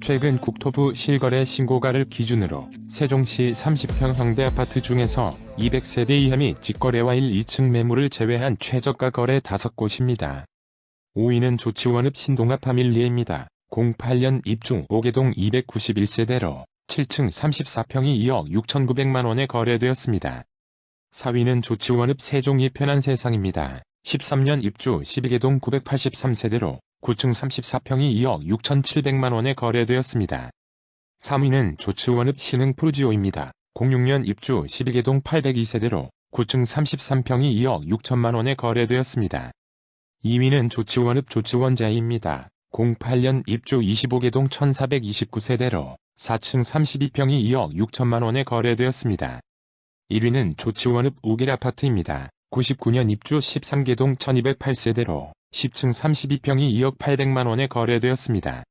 최근 국토부 실거래 신고가를 기준으로 세종시 30평 현대 아파트 중에서 200세대 이하 및 직거래와 1, 2층 매물을 제외한 최저가 거래 5곳입니다. 5위는 조치원읍 신동아 파밀리에입니다. 08년 입주 5개동 291세대로 7층 34평이 2억 6,900만원에 거래되었습니다. 4위는 조치원읍 세종이 편한 세상입니다. 13년 입주 12개동 983세대로 9층 34평이 2억 6,700만원에 거래되었습니다. 3위는 조치원읍 신흥 프루지오입니다. 06년 입주 12개동 802세대로 9층 33평이 2억 6천만원에 거래되었습니다. 2위는 조치원읍 조치원자이입니다. 08년 입주 25개동 1429세대로 4층 32평이 2억 6천만원에 거래되었습니다. 1위는 조치원읍 우길 아파트입니다. 99년 입주 13개동 1208세대로 10층 32평이 2억 800만원에 거래되었습니다.